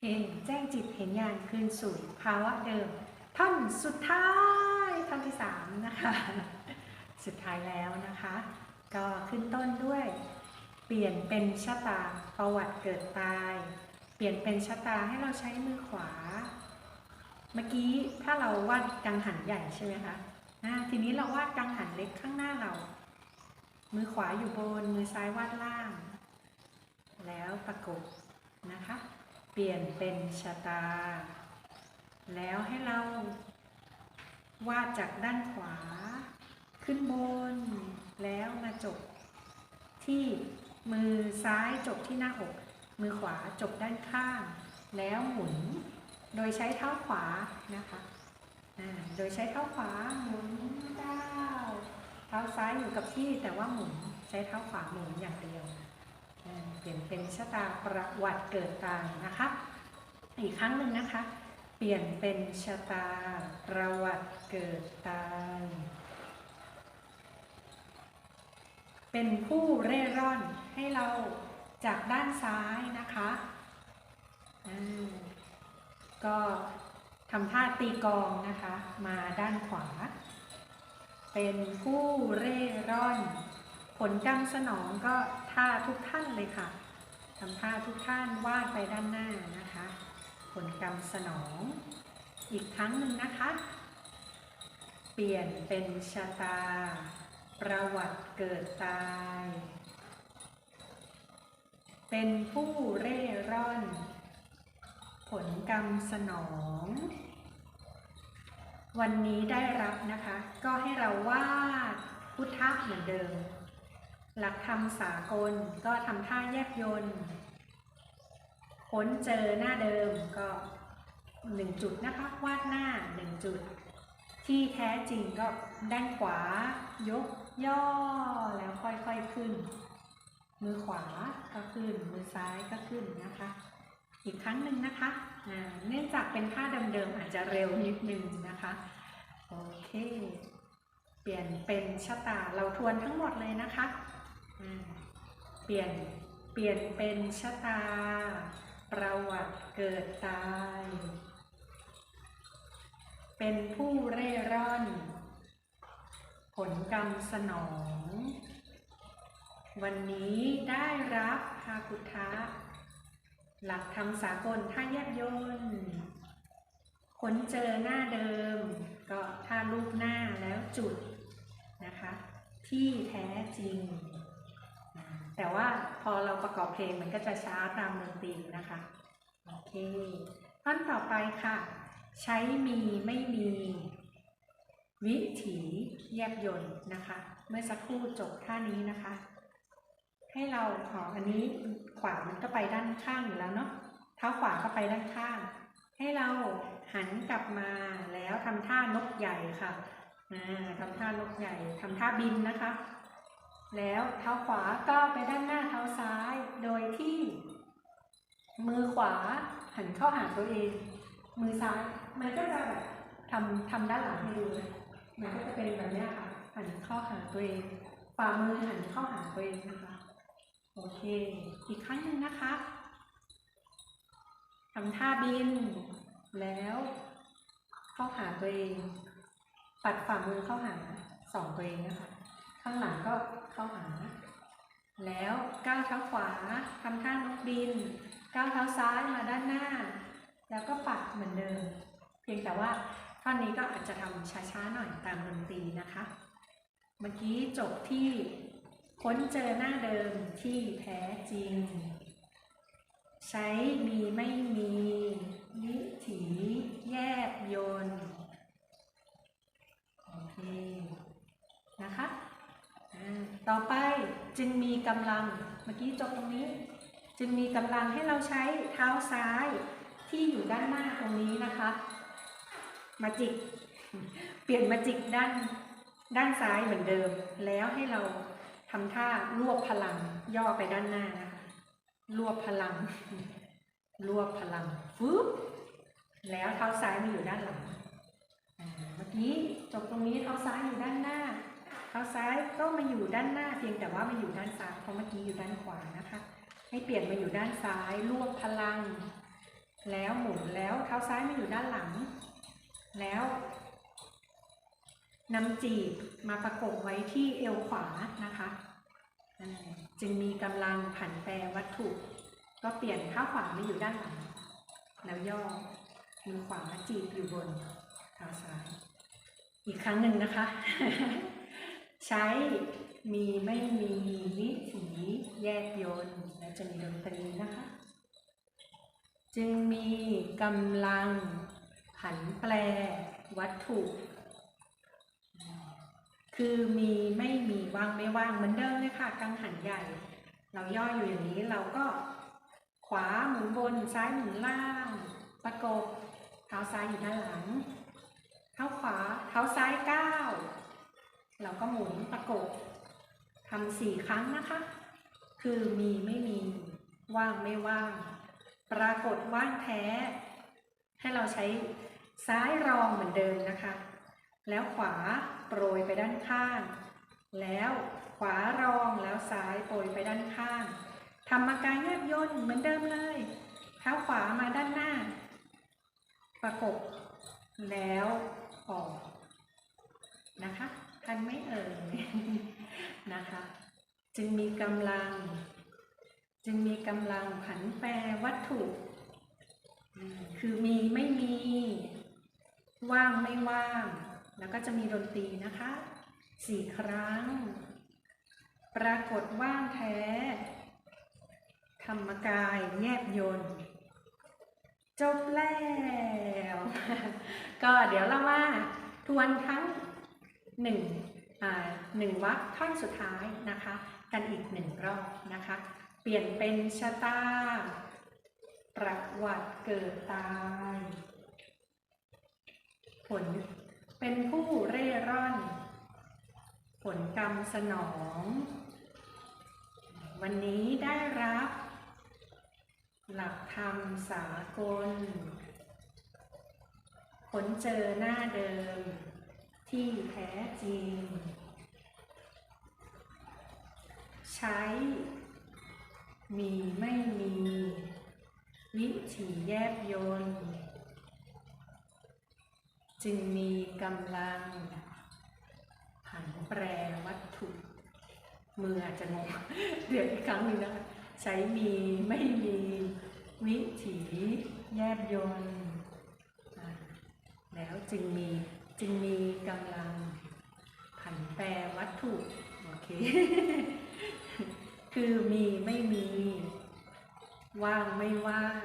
เพลงแจ้งจิตเห็นญาณคืนสู่ภาวะเดิม ท่อนสุดท้ายท่อนที่สามนะคะ สุดท้ายแล้วนะคะ ก็ขึ้นต้นด้วย เปลี่ยนเป็นชะตาประวัติเกิดตาย เปลี่ยนเป็นชะตาให้เราใช้มือขวา เมื่อกี้ถ้าเราวาดกังหันใหญ่ใช่ไหมคะทีนี้เราวาดกังหันเล็กข้างหน้าเรา มือขวาอยู่บนมือซ้ายวาดล่าง แล้วประกบนะคะ เปลี่ยนเป็นชะตา แล้วให้เรา วาดจากด้านขวา ขึ้นบน แล้วมาจบ ที่มือซ้ายจบที่หน้าอก มือขวาจบด้านข้าง แล้วหมุน โดยใช้เท้าขวานะคะโดยใช้เท้าขวาหมุนก้าวเท้าซ้ายอยู่กับที่แต่ว่าหมุนใช้เท้าขวาหมุนอย่างเดียว ลี่ยนเป็นชะตาประวัติเกิดตายนะคะ อีกครั้งหนึ่งนะคะ เปลี่ยนเป็นชะตาประวัติเกิดตาย เป็นผู้เร่ร่อนให้เราจากด้านซ้ายนะคะก็ทำท่าตีกองนะคะ มาด้านขวา เป็นผู้เร่ร่อน ผลกรรมสนองก็ ท่าทุกท่านเลยค่ะทำท่าทุกท่านวาดไปด้านหน้านะคะ ผลกรรมสนอง อีกครั้งหนึ่งนะคะ เปลี่ยนเป็นชะตา ประวัติเกิดตาย เป็นผู้เร่ร่อน ผลกรรมสนอง วันนี้ได้รับนะคะ ก็ให้เราวาดพุทธะเหมือนเดิม หลักธรรมสากลก็ทำท่าแยบยนต์ค้นเจอหน้าเดิมก็หนึ่งจุดนะคะวาดหน้าหนึ่งจุด ที่แท้จริงก็ด้านขวายกย่อแล้วค่อยๆขึ้น มือขวาก็ขึ้น มือซ้ายก็ขึ้นนะคะ อีกครั้งหนึ่งนะคะเนื่องจากเป็นท่าเดิมๆอาจจะเร็วนิดนึงนะคะโอเค เปลี่ยนเป็นชะตาเราทวนทั้งหมดเลยนะคะ เปลี่ยนเปลี่ยนเป็นชะตา ประวัติเกิดตาย เป็นผู้เร่ร่อน ผลกรรมสนอง วันนี้ได้รับพาคุทะ หลักธรรมสากลท่าแยบยนค้นเจอหน้าเดิม ก็ท่ารูปหน้าแล้วจุดนะคะ ที่แท้จริง แต่ว่าพอเราประกอบเพลงมันก็จะช้าตามดนตรีนะคะ โอเค ท่อนต่อไปค่ะ ใช้มีไม่มี วิถีแยบยนต์นะคะ เมื่อสักครู่จบท่านี้นะคะ ให้เราขออันนี้ขวามันก็ไปด้านข้างอยู่แล้วเนาะเท้าขวาก็ไปด้านข้าง ให้เราหันกลับมาแล้วทำท่านกใหญ่ค่ะทำท่านกใหญ่ทำท่าบินนะคะ แล้วเท้าขวาก็ไปด้านหน้าเท้าซ้าย โดยที่ มือขวาหันเข้าหาตัวเอง มือซ้าย มันก็จะแบบทำทำด้านหลังให้ดูเลยมันก็จะเป็นแบบนี้ค่ะ หันเข้าหาตัวเองฝ่ามือหันเข้าหาตัวเองนะคะ โอเค อีกครั้งหนึ่งนะคะทำท่าบิน แล้วเข้าหาตัวเอง ปัดฝ่ามือเข้าหาสองตัวเองนะคะ ข้างหลังก็เข้าหา แล้วก้าวเท้าขวาทำท่านกบิน ก้าวเท้าซ้ายมาด้านหน้า แล้วก็ปัดเหมือนเดิม เพียงแต่ว่าท่อนนี้ก็อาจจะทำช้าๆหน่อยตามดนตรีนะคะ เมื่อกี้จบที่ค้นเจอหน้าเดิมที่แท้จริง ใช้มีไม่มีวิถีแยบยนโอเคนะคะ ต่อไปจึงมีกำลัง เมื่อกี้จบตรงนี้ จึงมีกำลังให้เราใช้เท้าซ้ายที่อยู่ด้านหน้าตรงนี้นะคะ มาจิก เปลี่ยนมาจิกด้านด้านซ้ายเหมือนเดิม แล้วให้เราทำท่ารวบพลังย่อไปด้านหน้านะคะ รวบพลัง รวบพลังฟึบแล้วเท้าซ้ายมาอยู่ด้านหลังเมื่อกี้จบตรงนี้เท้าซ้ายอยู่ด้านหน้า ท้าซ้ายก็มาอยู่ด้านหน้าเพียงแต่ว่ามาอยู่ด้านซ้ายเพราะเมื่อกี้อยู่ด้านขวานะคะ ให้เปลี่ยนมาอยู่ด้านซ้ายรวบพลัง แล้วหมุนแล้วเท้าซ้ายมาอยู่ด้านหลัง แล้วนำจีบมาประกบไว้ที่เอวขวานะคะจึงมีกำลังผันแปรวัตถุ ก็เปลี่ยนเท้าขวามาอยู่ด้านหลัง แล้วย่อมือขวาจีบอยู่บนเท้าซ้าย อีกครั้งหนึ่งนะคะ ใช้ มีไม่มีวิถีแยกยนต์และจะมีดนตรีนะคะ จึงมีกำลังผันแปรวัตถุ คือมีไม่มีว่างไม่ว่างเหมือนเดิมเลยค่ะกังหันใหญ่ เราย่ออยู่อย่างนี้เราก็ขวาหมุนบนซ้ายหมุนล่าง ประกบเท้าซ้ายอยู่ด้านหลัง เท้าขวาเท้าซ้ายก้าว เราก็หมุนประกบทำสี่ครั้งนะคะ คือมีไม่มี ว่างไม่ว่าง ปรากฏว่างแท้ ให้เราใช้ซ้ายรองเหมือนเดิมนะคะ แล้วขวาโปรยไปด้านข้าง แล้วขวารองแล้วซ้ายโปรยไปด้านข้างทำมากายแยบย่นเหมือนเดิมเลย เท้าขวามาด้านหน้า ประกบแล้วออกนะคะ ทันไม่เอ่ยนะคะ จึงมีกำลัง จึงมีกำลังผันแปรวัตถุ คือมีไม่มี ว่างไม่ว่าง แล้วก็จะมีดนตรีนะคะสี่ครั้ง ปรากฏว่างแท้ ธรรมกายแยบยนต์จบแล้ว ก็เดี๋ยวเรามาทวนทั้ง หนึ่งหนึ่งวรรคท่อนสุดท้ายนะคะ กันอีกหนึ่งรอบนะคะ เปลี่ยนเป็นชะตา ประวัติเกิดตาย ผลเป็นผู้เร่ร่อน ผลกรรมสนอง วันนี้ได้รับ หลักธรรมสากลผลเจอหน้าเดิม ที่แท้จริง ใช้ มีไม่มี วิถีแยบยนต์จึงมีกำลัง ผันแปรวัตถุ มืออาจจะงงเดี๋ยวอีกครั้งหนึ่งนะคะใช้มีไม่มี วิถีแยบยนต์แล้วจึงมี จึงมีกำลังผันแปรวัตถุโอเค คือมีไม่มี ว่างไม่ว่าง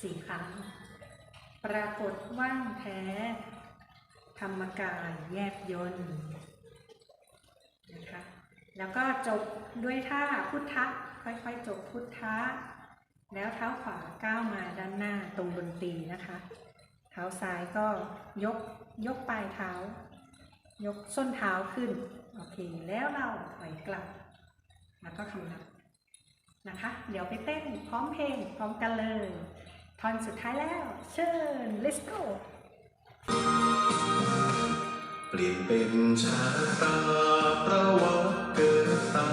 สี่ครั้ง ปรากฏว่างแท้ ธรรมกายแยบยนต์นะคะแล้วก็จบด้วยท่าพุทธะค่อยๆ จบพุทธะแล้วเท้าขวาก้าวมาด้านหน้าตรงดนตีนะคะ ท้าซ้ายก็ยกยกปลายเท้า ยกส้นเท้าขึ้น โอเค แล้วเราถอยกลับ แล้วก็คำนับนะคะ เดี๋ยวไปเต้นพร้อมเพลงพร้อมกันเลยท่อนสุดท้ายแล้ว เชิญ let's go เปลี่ยนเป็นชาตาประวัติเกิดตา